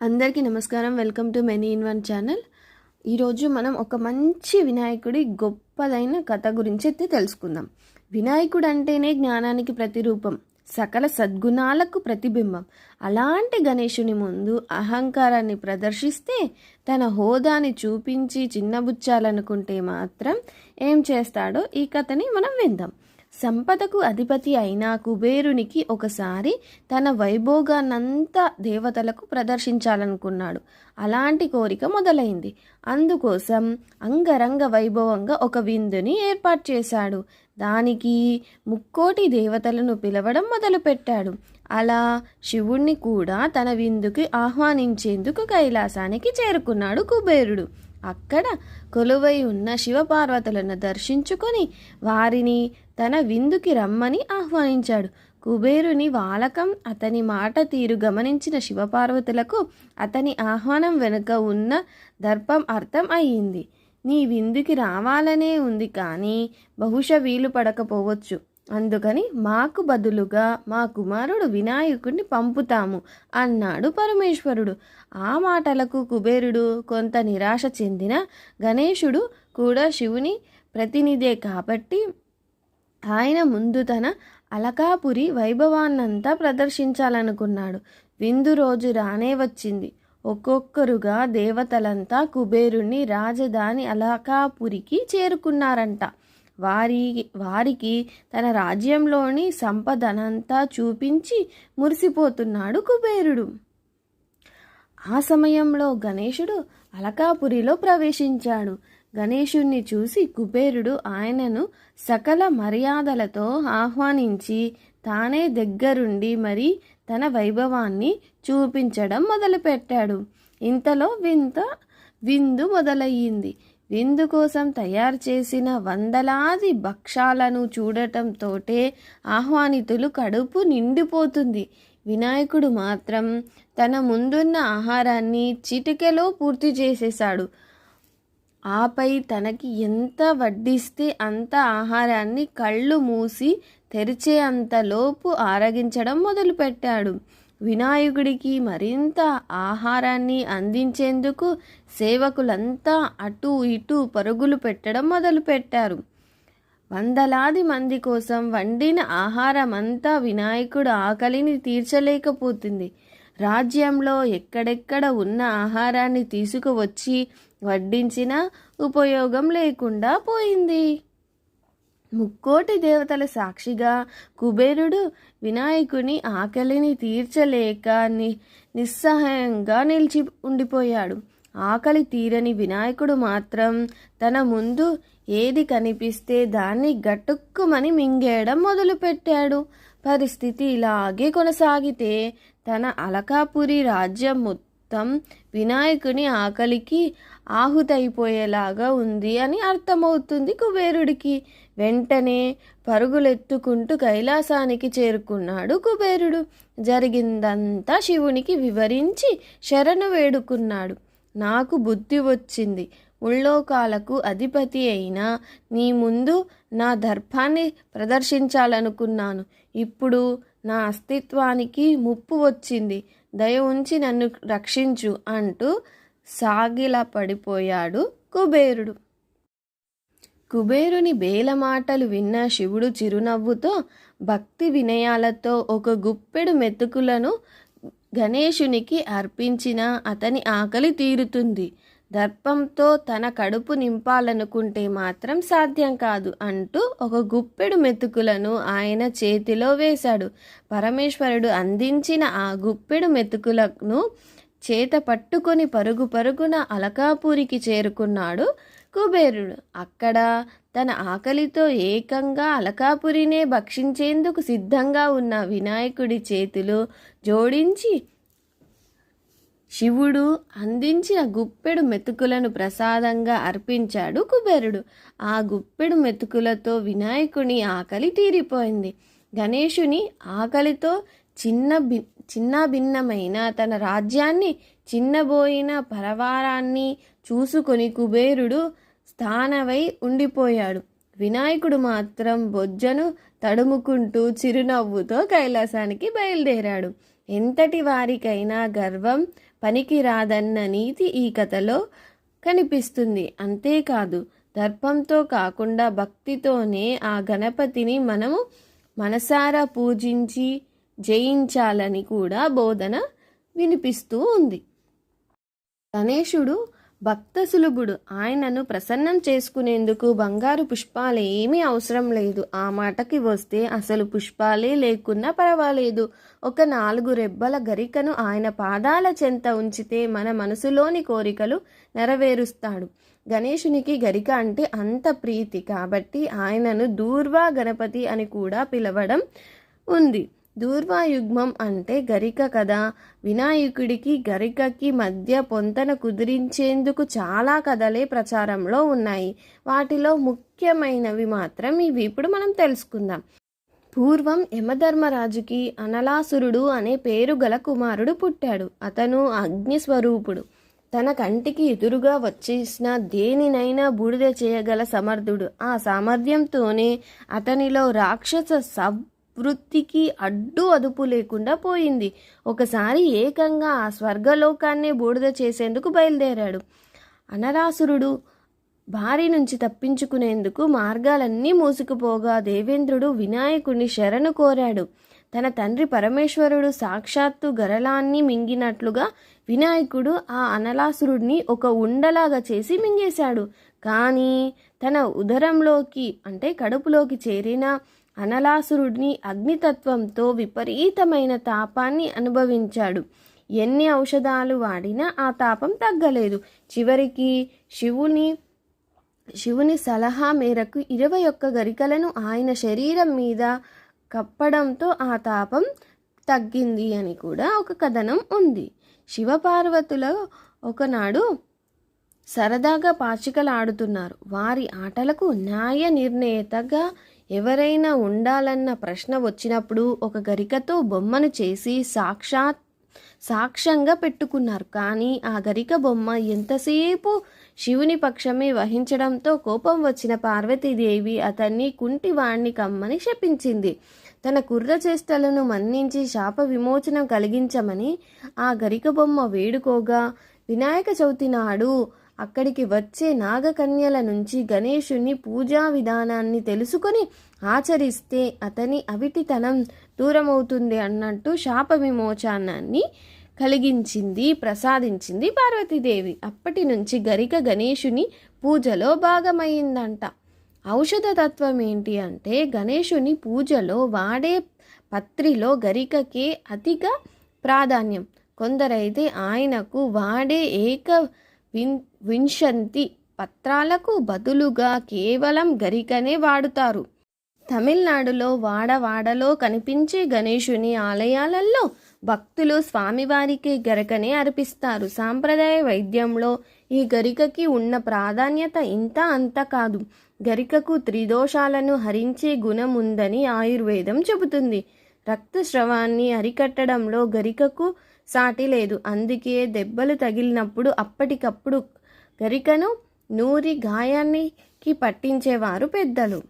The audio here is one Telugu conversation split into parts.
అందరికీ నమస్కారం. Welcome to many in one channel. ఈరోజు మనం ఒక మంచి వినాయకుడి గొప్పదైన కథ గురించి అయితే తెలుసుకుందాం. వినాయకుడు అంటేనే జ్ఞానానికి ప్రతిరూపం సకల సద్గుణాలకు ప్రతిబింబం. అలాంటి గణేశుని ముందు అహంకారాన్ని ప్రదర్శిస్తే తన హోదాని చూపించి చిన్నబుచ్చాలనుకుంటే మాత్రం ఏం చేస్తాడో ఈ కథని మనం విందాం. సంపదకు అధిపతి అయిన కుబేరునికి ఒకసారి తన వైభోగానంతా దేవతలకు ప్రదర్శించాలనుకున్నాడు. అలాంటి కోరిక మొదలైంది. అందుకోసం అంగరంగ వైభవంగా ఒక విందుని ఏర్పాటు చేశాడు. దానికి ముక్కోటి దేవతలను పిలవడం మొదలుపెట్టాడు. అలా శివుణ్ణి కూడా తన విందుకి ఆహ్వానించేందుకు కైలాసానికి చేరుకున్నాడు కుబేరుడు. అక్కడ కొలువై ఉన్న శివపార్వతులను దర్శించుకొని వారిని తన విందుకి రమ్మని ఆహ్వానించాడు. కుబేరుని వాలకం అతని మాట తీరు గమనించిన శివపార్వతులకు అతని ఆహ్వానం వెనుక ఉన్న దర్పం అర్థం అయ్యింది. నీ విందుకి రావాలనే ఉంది కానీ బహుశా వీలు పడకపోవచ్చు. అందుకని మాకు బదులుగా మా కుమారుడు వినాయకుడిని పంపుతాము అన్నాడు పరమేశ్వరుడు. ఆ మాటలకు కుబేరుడు కొంత నిరాశ చెందిన గణేశుడు కూడా శివుని ప్రతినిధే కాబట్టి ఆయన ముందు తన అలకాపురి వైభవాన్నంతా ప్రదర్శించాలనుకున్నాడు. విందు రోజు రానే వచ్చింది. ఒక్కొక్కరుగా దేవతలంతా కుబేరుణ్ణి రాజధాని అలకాపురికి చేరుకున్నారంట. వారి వారికి తన రాజ్యంలోని సంపదనంతా చూపించి మురిసిపోతున్నాడు కుబేరుడు. ఆ సమయంలో గణేశుడు అలకాపురిలో ప్రవేశించాడు. గణేశుణ్ణి చూసి కుబేరుడు ఆయనను సకల మర్యాదలతో ఆహ్వానించి తానే దగ్గరుండి మరి తన వైభవాన్ని చూపించడం మొదలుపెట్టాడు. ఇంతలో వింత విందు మొదలయ్యింది. విందు కోసం తయారు చేసిన వందలాది భక్షాలను చూడటంతోటే ఆహ్వానితులు కడుపు నిండిపోతుంది. వినాయకుడు మాత్రం తన ముందున్న ఆహారాన్ని చిటికెలో పూర్తి చేసేశాడు. ఆపై తనకి ఎంత వడ్డిస్తే అంత ఆహారాన్ని కళ్ళు మూసి తెరిచే అంతలోపు ఆరగించడం మొదలుపెట్టాడు. వినాయకుడికి మరింత ఆహారాన్ని అందించేందుకు సేవకులంతా అటు ఇటు పరుగులు పెట్టడం మొదలుపెట్టారు. వందలాది మంది కోసం వండిన ఆహారమంతా వినాయకుడు ఆకలిని తీర్చలేకపోతుంది. రాజ్యంలో ఎక్కడెక్కడ ఉన్న ఆహారాన్ని తీసుకువచ్చి వడ్డించినా ఉపయోగం లేకుండా పోయింది. ముక్కోటి దేవతల సాక్షిగా కుబేరుడు వినాయకుని ఆకలిని తీర్చలేక ని నిస్సహాయంగా నిలిచి ఉండిపోయాడు. ఆకలి తీరని వినాయకుడు మాత్రం తన ముందు ఏది కనిపిస్తే దాన్ని గట్టుక్కుమని మింగేయడం మొదలుపెట్టాడు. పరిస్థితి ఇలాగే కొనసాగితే తన అలకాపురి రాజ్యం మొత్తం వినాయకుని ఆకలికి ఆహుతైపోయేలాగా ఉంది అని అర్థమవుతుంది కుబేరుడికి. వెంటనే పరుగులెత్తుకుంటూ కైలాసానికి చేరుకున్నాడు కుబేరుడు. జరిగిందంతా శివునికి వివరించి శరణు వేడుకున్నాడు. నాకు బుద్ధి వచ్చింది. ముల్లోకాలకు అధిపతి అయిన నీ ముందు నా దర్పాన్ని ప్రదర్శించాలనుకున్నాను. ఇప్పుడు నా అస్తిత్వానికి ముప్పు వచ్చింది. దయ ఉంచి నన్ను రక్షించు అంటూ సాగిలా పడిపోయాడు కుబేరుడు. కుబేరుని బేల మాటలు విన్న శివుడు చిరునవ్వుతో భక్తి వినయాలతో ఒక గుప్పెడు మెతుకులను గణేశునికి అర్పించిన అతని ఆకలి తీరుతుంది. దర్పంతో తన కడుపు నింపాలనుకుంటే మాత్రం సాధ్యం కాదు అంటూ ఒక గుప్పెడు మెతుకులను ఆయన చేతిలో వేశాడు. పరమేశ్వరుడు అందించిన ఆ గుప్పెడు మెతుకులను చేత పట్టుకొని పరుగు పరుగున అలకాపూరికి చేరుకున్నాడు కుబేరుడు. అక్కడ తన ఆకలితో ఏకంగా అలకాపురినే భక్షించేందుకు సిద్ధంగా ఉన్న వినాయకుడి చేతులు జోడించి శివుడు అందించిన గుప్పెడు మెతుకులను ప్రసాదంగా అర్పించాడు కుబేరుడు. ఆ గుప్పెడు మెతుకులతో వినాయకుని ఆకలి తీరిపోయింది. గణేశుని ఆకలితో చిన్న బి చిన్న భిన్నమైన తన రాజ్యాన్ని చిన్నబోయిన పరవారాన్ని చూసుకొని కుబేరుడు స్థానవై ఉండిపోయాడు. వినాయకుడు మాత్రం బొజ్జను తడుముకుంటూ చిరునవ్వుతో కైలాసానికి బయలుదేరాడు. ఎంతటి వారికైనా గర్వం పనికి రాదన్న నీతి ఈ కథలో కనిపిస్తుంది. అంతేకాదు దర్పంతో కాకుండా భక్తితోనే ఆ గణపతిని మనము మనసారా పూజించి జయించాలని కూడా బోధన వినిపిస్తూ ఉంది. గణేశుడు భక్త సులభుడు. ఆయనను ప్రసన్నం చేసుకునేందుకు బంగారు పుష్పాలు ఏమీ అవసరం లేదు. ఆ మాటకి వస్తే అసలు పుష్పాలే లేకున్నా పర్వాలేదు. ఒక నాలుగు రెబ్బల గరికను ఆయన పాదాల చెంత ఉంచితే మన మనసులోని కోరికలు నెరవేరుస్తాడు. గణేశునికి గరిక అంటే అంత ప్రీతి కాబట్టి ఆయనను దూర్వా గణపతి అని కూడా పిలవడం ఉంది. దూర్వాయుగ్మం అంటే గరిక కదా. వినాయకుడికి గరికకి మధ్య పొంతన కుదిరించేందుకు చాలా కథలే ప్రచారంలో ఉన్నాయి. వాటిలో ముఖ్యమైనవి మాత్రం ఇవి. ఇప్పుడు మనం తెలుసుకుందాం. పూర్వం యమధర్మరాజుకి అనలాసురుడు అనే పేరు గల కుమారుడు పుట్టాడు. అతను అగ్నిస్వరూపుడు. తన కంటికి ఎదురుగా వచ్చేసిన దేనినైనా బూడిద చేయగల సమర్థుడు. ఆ సామర్థ్యంతోనే అతనిలో రాక్షస సబ్ వృత్తికి అడ్డు అదుపు లేకుండా పోయింది. ఒకసారి ఏకంగా ఆ స్వర్గలోకాన్నే బూడిద చేసేందుకు బయలుదేరాడు. అనరాసురుడు భారీ నుంచి తప్పించుకునేందుకు మార్గాలన్నీ మూసుకుపోగా దేవేంద్రుడు వినాయకుడిని శరణు కోరాడు. తన తండ్రి పరమేశ్వరుడు సాక్షాత్తు గరలాన్ని మింగినట్లుగా వినాయకుడు ఆ అనలాసురుడిని ఒక ఉండలాగా చేసి మింగేశాడు. కానీ తన ఉదరంలోకి అంటే కడుపులోకి చేరిన అనలాసురుడిని అగ్నితత్వంతో విపరీతమైన తాపాన్ని అనుభవించాడు. ఎన్ని ఔషధాలు వాడినా ఆ తాపం తగ్గలేదు. చివరికి శివుని శివుని సలహా మేరకు ఇరవై ఒక్క గరికలను ఆయన శరీరం మీద కప్పడంతో ఆ తాపం తగ్గింది అని కూడా ఒక కథనం ఉంది. శివపార్వతుల ఒకనాడు సరదాగా పాచికలాడుతున్నారు. వారి ఆటలకు న్యాయ నిర్ణేతగా ఎవరైనా ఉండాలన్న ప్రశ్న వచ్చినప్పుడు ఒక గరికతో బొమ్మను చేసి సాక్షాత్ సాక్ష్యంగా పెట్టుకున్నారు. కానీ ఆ గరిక బొమ్మ ఎంతసేపు శివుని పక్షమే వహించడంతో కోపం వచ్చిన పార్వతీదేవి అతన్ని కుంటివాణ్ణి కమ్మని శపించింది. తన కుర్ర చేష్టలను మన్నించి శాప విమోచనం కలిగించమని ఆ గరిక బొమ్మ వేడుకోగా వినాయక చవితి నాడు అక్కడికి వచ్చే నాగకన్యల నుంచి గణేశుని పూజా విధానాన్ని తెలుసుకొని ఆచరిస్తే అతని అవిటితనం దూరమవుతుంది అన్నట్టు శాప విమోచనాన్ని కలిగించింది ప్రసాదించింది పార్వతీదేవి. అప్పటి నుంచి గరిక గణేశుని పూజలో భాగమైందంట. ఔషధ తత్వం ఏంటి అంటే గణేశుని పూజలో వాడే పత్రిలో గరికకే అధిక ప్రాధాన్యం. కొందరైతే ఆయనకు వాడే ఏక విన్ వింశంతి పత్రాలకు బదులుగా కేవలం గరికనే వాడుతారు. తమిళనాడులో వాడవాడలో కనిపించే గణేశుని ఆలయాలలో భక్తులు స్వామివారికి గరికనే అర్పిస్తారు. సాంప్రదాయ వైద్యంలో ఈ గరికకి ఉన్న ప్రాధాన్యత ఇంత అంత కాదు. గరికకు త్రిదోషాలను హరించే గుణం ఉందని ఆయుర్వేదం చెబుతుంది. రక్తస్రవాన్ని అరికట్టడంలో గరికకు సాటి లేదు. అందుకే దెబ్బలు తగిలినప్పుడు అప్పటికప్పుడు గరికను నూరి గాయానికి పట్టించేవారు పెద్దలు.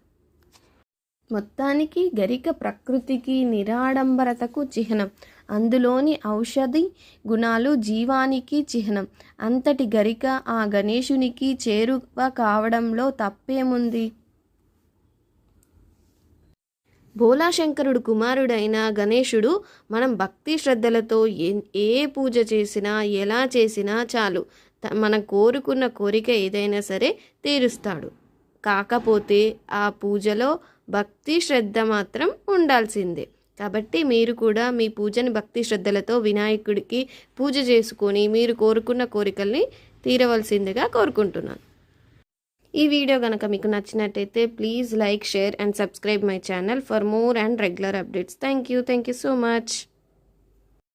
మొత్తానికి గరిక ప్రకృతికి నిరాడంబరతకు చిహ్నం. అందులోని ఔషధి గుణాలు జీవానికి చిహ్నం. అంతటి గరిక ఆ గణేశునికి చేరువ కావడంలో తప్పేముంది? భోలాశంకరుడు కుమారుడైన గణేశుడు మనం భక్తి శ్రద్ధలతో ఏ పూజ చేసినా ఎలా చేసినా చాలు. మనం కోరుకున్న కోరిక ఏదైనా సరే తీరుస్తాడు. కాకపోతే ఆ పూజలో భక్తి శ్రద్ధ మాత్రం ఉండాల్సిందే. కాబట్టి మీరు కూడా మీ పూజని భక్తి శ్రద్ధలతో వినాయకుడికి పూజ చేసుకొని మీరు కోరుకున్న కోరికల్ని తీరవలసిందిగా కోరుకుంటున్నాను. ఈ వీడియో కనుక మీకు నచ్చినట్టయితే please like share and subscribe my channel for more and regular updates. Thank you. Thank you so much.